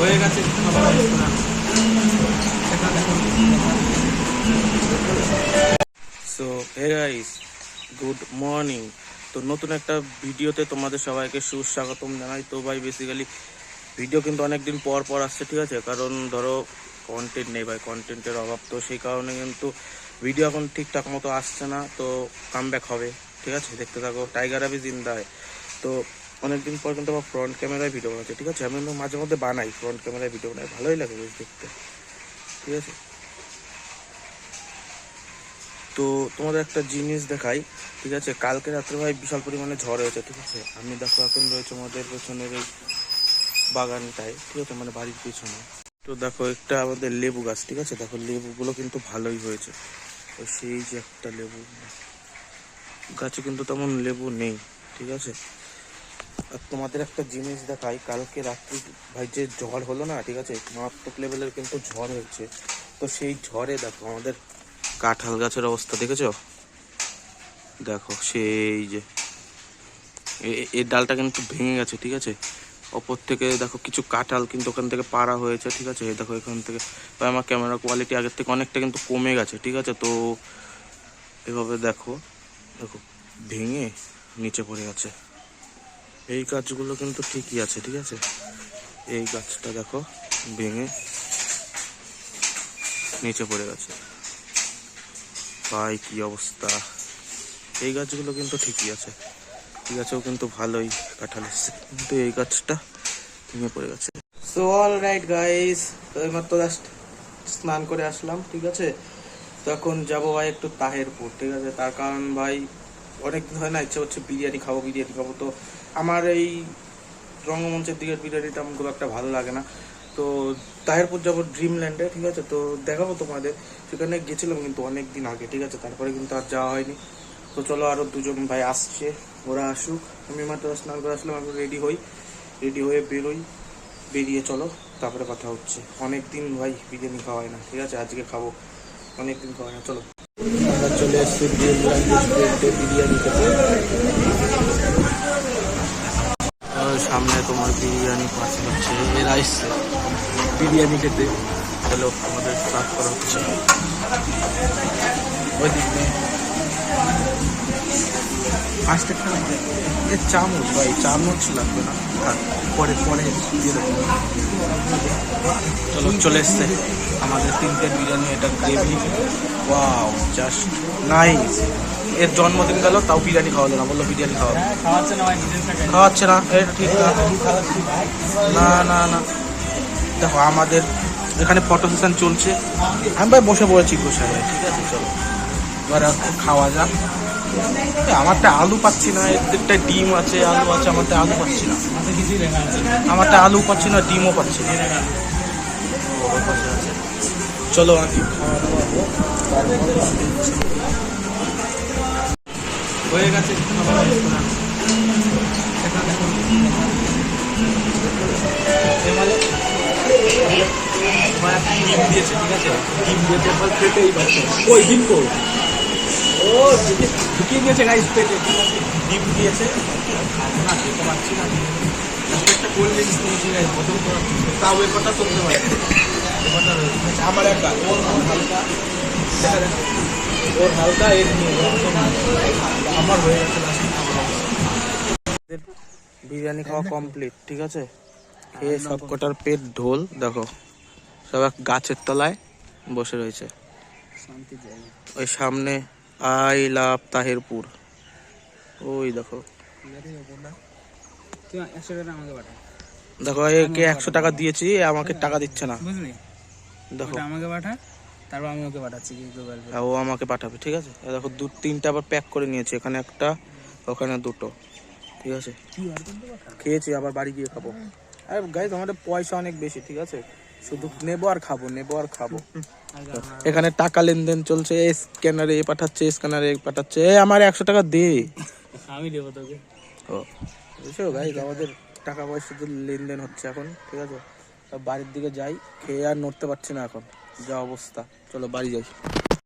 হয়ে গেছে so hey guys good morning তো নতুন একটা ভিডিওতে তোমাদের সবাইকে সুস্বাগতম জানাই। তো ভাই বেসিক্যালি ভিডিও কিন্তু অনেকদিন পর পর আসছে, ঠিক আছে? কারণ ধরো কন্টেন্ট নেই ভাই কন্টেন্টের অভাব। তো সেই কারণে কিন্তু ভিডিও এখন ঠিকঠাক মতো আসছে না। তো কামব্যাক হবে, ঠিক আছে? দেখতে থাকো টাইগার আবি জিন্দা হয় তো অনেকদিন পর কিন্তু আমার ফ্রন্ট ক্যামেরায় ভিডিও বানাচ্ছে, ঠিক আছে? আমি মাঝে মধ্যে বানাই ফ্রন্ট ক্যামেরায় ভিডিও বানাই, ভালোই লাগে বেশ দেখতে, ঠিক আছে? তো তোমাদের একটা জিনিস দেখাই, ঠিক আছে? কালকে রাত্রে ভাই বিশাল পরিমাণে ঝড় হয়েছে, ঠিক আছে? আমি দেখো, এখন রয়েছে আমাদের পেছনের এই বাগানটায়, ঠিক আছে? মানে বাড়ির পিছনে। তো দেখো, একটা আমাদের লেবু গাছ, ঠিক আছে? দেখো, লেবুগুলো কিন্তু ভালোই হয়েছে। তো সেই যে একটা লেবু, গাছে কিন্তু তেমন লেবু নেই, ঠিক আছে? তোমাদের একটা জিনিস দেখাই, কালকে রাত্রি ভাই যে ঝড় হলো না, ঠিক আছে, মারাত্মক লেভেলের কিন্তু ঝড় হয়েছে। তো সেই ঝড়ে দেখো আমাদের কাঁঠাল গাছের অবস্থা, দেখেছ? দেখো, সেই যে এর ডালটা কিন্তু ভেঙে গেছে, ঠিক আছে? ওপর থেকে দেখো কিছু কাঁঠাল কিন্তু ওখান থেকে পাড়া হয়েছে, ঠিক আছে? দেখো এখান থেকে আমার ক্যামেরা কোয়ালিটি আগের থেকে অনেকটা কিন্তু কমে গেছে, ঠিক আছে? তো এভাবে দেখো দেখো, ভেঙে নিচে পড়ে গেছে। এই গাছগুলো কিন্তু ঠিকই আছে, ঠিক আছে? এই গাছটা দেখো, ভেঙে নিচে পড়ে গেছে। ভাই, কি অবস্থা? এই গাছগুলো কিন্তু ঠিকই আছে। এই গাছেও কিন্তু ভালোই কাঁঠাল এসছে। কিন্তু এই গাছটা ভেঙে পড়ে গেছে। সো অল রাইট গাইস তো এইমাত্র জাস্ট স্নান করে আসলাম, ঠিক আছে? তো এখন যাব ভাই একটু তাহেরপুর, ঠিক আছে? তার কারণ ভাই অনেক দিন হয় না, ইচ্ছে হচ্ছে বিরিয়ানি খাব বিরিয়ানি খাব। তো আমার এই রঙ্গমঞ্চের দিকের বিরিয়ানিটা আমার খুব একটা ভালো লাগে না। তো তাহেরপুর যাব ড্রিমল্যান্ডে ঠিক আছে? তো দেখাবো তোমাদের। সেখানে গেছিলাম কিন্তু অনেক দিন আগে, ঠিক আছে? তারপরে কিন্তু আর যাওয়া হয়নি। তো চলো আরও দুজন ভাই আসছে, ওরা আসুক। আমি মাত্র স্নান করে আসলাম, আমি রেডি হই। রেডি হয়ে বেরোই। বেরিয়ে চলো, তারপরে কথা হচ্ছে। অনেক দিন ভাই বিরিয়ানি খাওয়া হয় না, ঠিক আছে? আজকে খাব। অনেক দিন খাওয়া হয় না, চলো। আমরা চলে এসেছি ড্রিমল্যান্ড রেস্টুরেন্টে বিরিয়ানি খেতে। সামনে তোমার বিরিয়ানি পার্সেল হচ্ছে এরা এসছে বিরিয়ানি খেতে। চলো আমাদের সার্ভ করা হচ্ছে। ওই দিক দিয়ে আসতে খারাপ এ চামচ ভাই চামচ লাগবে না। থাক, পরে পরে দিয়ে দেবো। চলো চলে এসছে আমাদের তিনটে বিরিয়ানি এটা গ্রেভি। ওয়াও জাস্ট নাইস এর জন্মদিন গেল তাও বিরিয়ানি খাওয়ালো না বলল বিরিয়ানি খাওয়াচ্ছে না নিজের থেকে খাওয়াচ্ছে না এটা ঠিক না। না না না। দেখো আমাদের এখানে ফটো সেশন চলছে। আমি ভাই বসে পড়েছি বসে। ভাই ঠিক আছে চলো। এবার খাওয়া যাক। আমারটা আলু পাচ্ছি না এর দিকটা ডিম আছে, আলু আছে, আমারটা আলু পাচ্ছি না। আমারটা আলু পাচ্ছি না, ডিমও পাচ্ছি না। চলো আগে। হয়ে গেছে ডিম দিয়েছে, ঠিক আছে? ডিম পাচ্ছে ওই ডিম কই ও ঢুকিয়ে- ঢুকিয়ে দিয়েছে গাইস পেটে ঠিক ডিম দিয়েছে। না খেতে পারছি না। একটা কোল্ড ড্রিঙ্কস নিয়েছি গাইস বোতল তাও এ কটা চলতে পারে। এ কটা রয়েছে। আচ্ছা, আমার একটা। ওর হালকা। ওর হালকা এর আমার হয়ে গেছে last এ। খাব। বিরিয়ানি খাওয়া কমপ্লিট ঠিক আছে? খেয়ে সব কটার পেট ঢোল দেখো। সব এক গাছের তলায় বসে রয়েছে। ওই সামনে আই লাভ তাহেরপুর। ওই দেখো। দেখো একে একশো টাকা দিয়েছি আমাকে টাকা দিচ্ছে না। বুঝলি? দেখো। আমাকে পাঠা তারপর আমি ওকে পাঠাচ্ছি ও আমাকে পাঠাবে ঠিক আছে? দেখো দু তিনটা আবার প্যাক করে নিয়েছি এখানে একটা ওখানে দুটো ঠিক আছে? খেয়েছি আবার বাড়ি গিয়ে খাব। আর গাইজ আমাদের পয়সা অনেক বেশি ঠিক আছে? শুধু নেব আর খাব নেব আর খাব। এখানে টাকা লেনদেন চলছে স্ক্যানারে এ পাঠাচ্ছে স্ক্যানারে এ পাঠাচ্ছে। এ আমার একশো টাকা দে। আমি দেবো তোকে। ও বুঝছ গাইজ আমাদের টাকা পয়সা তো লেনদেন হচ্ছে এখন ঠিক আছে? তা বাড়ির দিকে যাই খেয়ে আর নড়তে পারছি না এখন। যা অবস্থা। চলো বাড়ি যাই।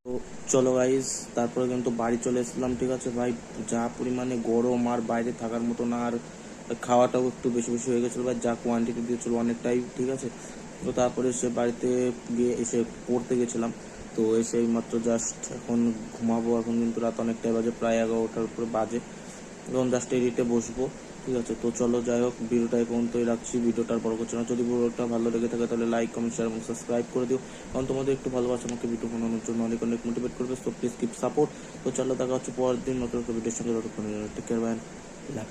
তো চলো গাইজ তারপরে কিন্তু বাড়ি চলে এসলাম ঠিক আছে ভাই? যা পরিমাণে গরম আর বাইরে থাকার মতো না আর খাওয়াটাও একটু বেশি বেশি হয়ে গেছিল বা যা কোয়ান্টিটি দিয়েছিল অনেকটাই ঠিক আছে? তো তারপরে সে বাড়িতে গিয়ে এসে পড়তে গেছিলাম। তো এসে মাত্র জাস্ট এখন ঘুমাবো। এখন কিন্তু রাত অনেকটাই বাজে, প্রায় এগারোটার উপরে বাজে। এখন জাস্ট এডিটে বসবো, ঠিক আছে? তো চলো, যাই হোক, ভিডিওটা এই পর্যন্তই রাখছি। ভিডিওটা আর বড় করছি না। যদি ভিডিওটা ভালো লেগে থাকে, তাহলে লাইক কমেন্ট শেয়ার এবং সাবস্ক্রাইব করে দিও। কারণ তোমাদের একটু ভালোবাসা আমাকে ভিডিও বানানোর জন্য অনেক অনেক মোটিভেট করবে। তো প্লিজ কিপ সাপোর্ট তো চলো, দেখা হচ্ছে পরের দিন নতুন ভিডিওর সঙ্গে। টেক কেয়ার লাভ